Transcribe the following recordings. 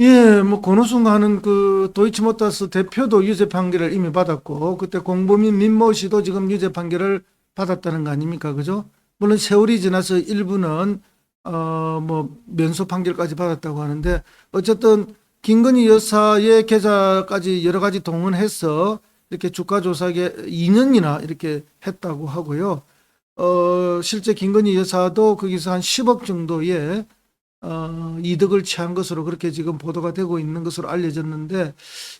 예, 뭐 권오승 하는 그 도이치모터스 대표도 유죄 판결을 이미 받았고 그때 공범인 민모 씨도 지금 유죄 판결을 받았다는 거 아닙니까? 그죠? 물론 세월이 지나서 일부는 어 뭐 면소 판결까지 받았다고 하는데 어쨌든 김건희 여사의 계좌까지 여러 가지 동원해서 이렇게 주가 조사에 2년이나 이렇게 했다고 하고요. 어 실제 김건희 여사도 거기서 한 10억 정도의 어, 이득을 취한 것으로 그렇게 지금 보도가 되고 있는 것으로 알려졌는데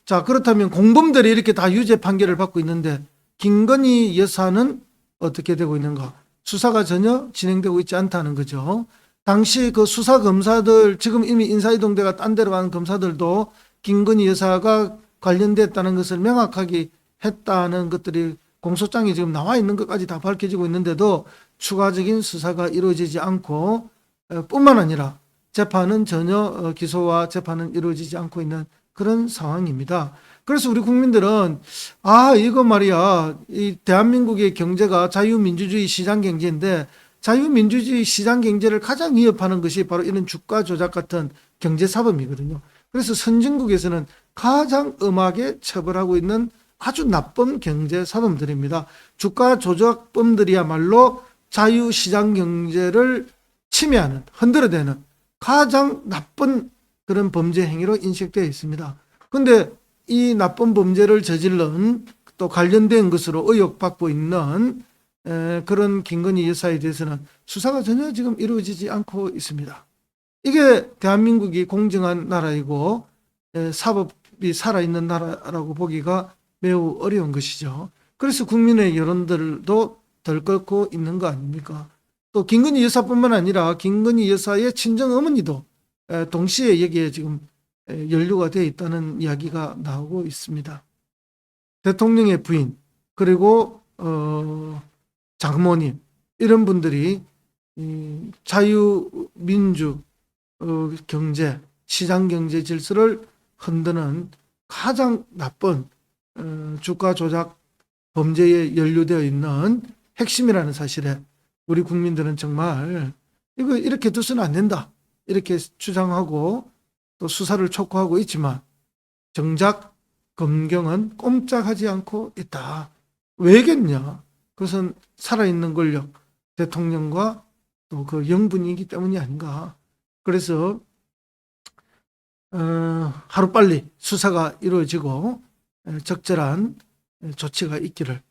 자 그렇다면 공범들이 이렇게 다 유죄 판결을 받고 있는데 김건희 여사는 어떻게 되고 있는가? 수사가 전혀 진행되고 있지 않다는 거죠. 당시 그 수사 검사들 지금 이미 인사이동대가 딴 데로 가는 검사들도 김건희 여사가 관련됐다는 것을 명확하게 했다는 것들이 공소장이 지금 나와 있는 것까지 다 밝혀지고 있는데도 추가적인 수사가 이루어지지 않고 어, 뿐만 아니라 재판은 전혀 어, 기소와 재판은 이루어지지 않고 있는 그런 상황입니다. 그래서 우리 국민들은 아 이거 말이야 이 대한민국의 경제가 자유민주주의 시장 경제인데 자유민주주의 시장 경제를 가장 위협하는 것이 바로 이런 주가 조작 같은 경제 사범이거든요. 그래서 선진국에서는 가장 엄하게 처벌하고 있는 아주 나쁜 경제 사범들입니다. 주가 조작범들이야말로 자유시장 경제를 침해하는 흔들어대는 가장 나쁜 그런 범죄 행위로 인식되어 있습니다. 근데 이 나쁜 범죄를 저질른 또 관련된 것으로 의혹받고 있는 에, 그런 김건희 여사에 대해서는 수사가 전혀 지금 이루어지지 않고 있습니다. 이게 대한민국이 공정한 나라이고 에, 사법이 살아있는 나라라고 보기가 매우 어려운 것이죠. 그래서 국민의 여론들도 덜 끓고 있는 거 아닙니까? 또 김건희 여사뿐만 아니라 김건희 여사의 친정 어머니도 에, 동시에 여기에 지금 에, 연루가 되어 있다는 이야기가 나오고 있습니다. 대통령의 부인 그리고 어, 장모님 이런 분들이 이 자유민주 어, 경제 시장 경제 질서를 흔드는 가장 나쁜 어, 주가 조작 범죄에 연루되어 있는 핵심이라는 사실에 우리 국민들은 정말 이거 이렇게 두서는 안 된다. 이렇게 주장하고 또 수사를 촉구하고 있지만 정작 검경은 꼼짝하지 않고 있다. 왜겠냐? 그것은 살아있는 권력, 대통령과 또 그 영분이기 때문이 아닌가. 그래서 어, 하루빨리 수사가 이루어지고 에, 적절한 에, 조치가 있기를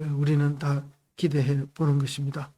에, 우리는 다 기대해 보는 것입니다.